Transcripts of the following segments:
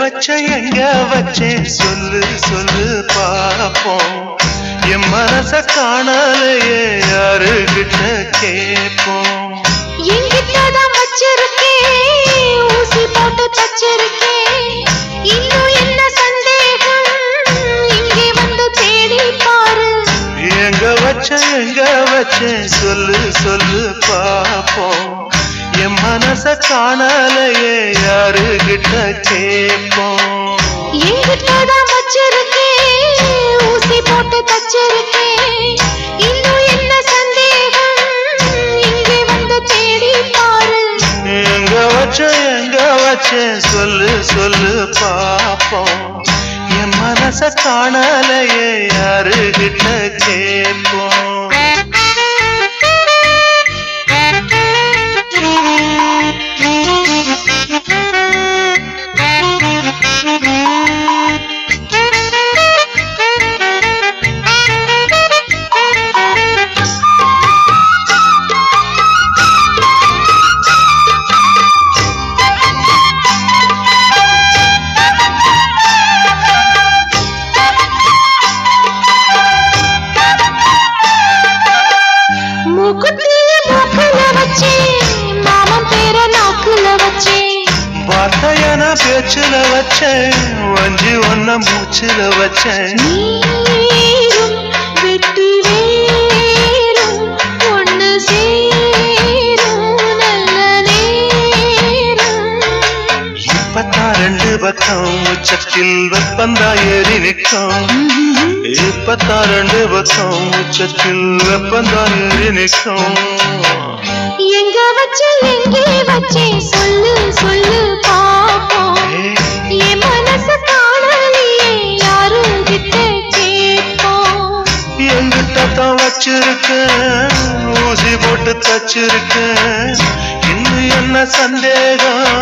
வச்ச எங்க வச்சேன் சொல்லு சொல்லு பாப்போம் என் மனச காணலையே யாருகிட்ட கேட்போம்? என்கிட்டதான் வச்சிருக்கேன் ஊசி போட்டு தச்சிருக்கேன் இன்னும் என்ன சந்தேகம்? இங்கே வந்து தேடி பாரு. எங்க வச்ச எங்க வச்சேன் சொல்லு சொல்லு பாப்போம் மனச காணலையே யாருகிட்ட கேட்போம்? என்கிட்டதான் வச்சிருக்கேன் ஊசி போட்டு தச்சிருக்கேன் இன்னும் என்ன சந்தேகம்? இங்கே வந்து தேடி பாரு. எங்க வச்ச எங்க வச்சேன் சொல்லு சொல்லு பாப்போம். என் மனச காணலையே யாருகிட்ட கேட்போம்? வார்த்தையன பேச்சுல வச்சேன். வஞ்சி ஒன்ன மூச்சுல வச்சேன். வெட்டி ரெண்டு பக்கம் உச்சத்தில் வெப்பந்தா ஏறி நிற்கும். இப்பத்தான் ரெண்டு பக்கம் உச்சத்தில் வெப்பந்தா ஏறி நிற்கும். எங்க வச்ச எங்கே எங்கிட்ட தான் வச்சிருக்கேன் ஊசி போட்டு தச்சிருக்கேன் இன்னும் என்ன சந்தேகம்?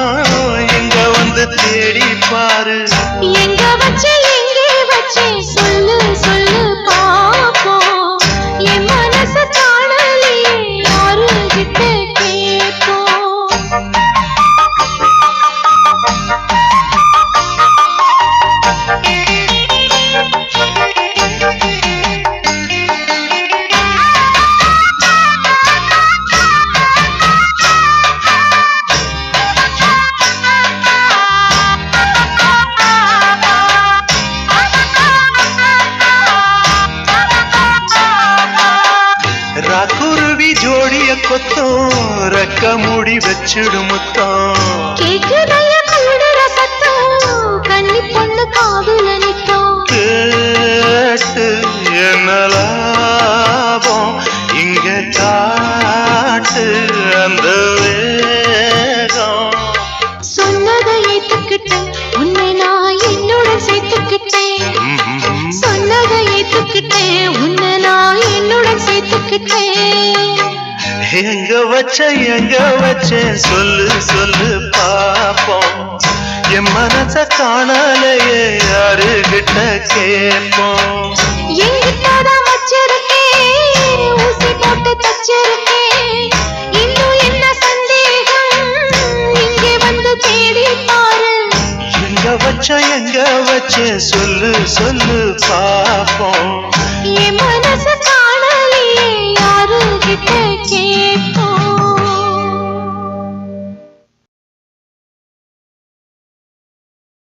கொத்தம் ரெக்க மூடி வச்சிடும் முத்தம். கேக்குதைய கூடுற சத்தம் கன்னி பொண்ணு காதுல நிக்கும் கேட்டு என்ன லாபம்? இங்க காட்டு அந்த வேகம். சொன்னதை ஏத்துக்கிட்டேன் உன்னை நான் என்னுடன் சேர்த்துக்கிட்டேன். சொன்னதை ஏத்துக்கிட்டேன் உன்னை நான் என்னுடன் சேர்த்துக்கிட்டேன். எங்க வச்ச எங்க வச்ச சொல்லு சொல்லு பாப்போம். என் மனச காணலையே யாருகிட்ட கேட்போம்? எங்கிட்டதான் வச்சிருக்கேன் ஊசி போட்டு தச்சிருக்கேன் இன்னும் என்ன சந்தேகம்? இங்கே வந்து தேடி பாரு. எங்க வச்ச எங்க சொல்லு சொல்லு பாப்போம். என் மனசு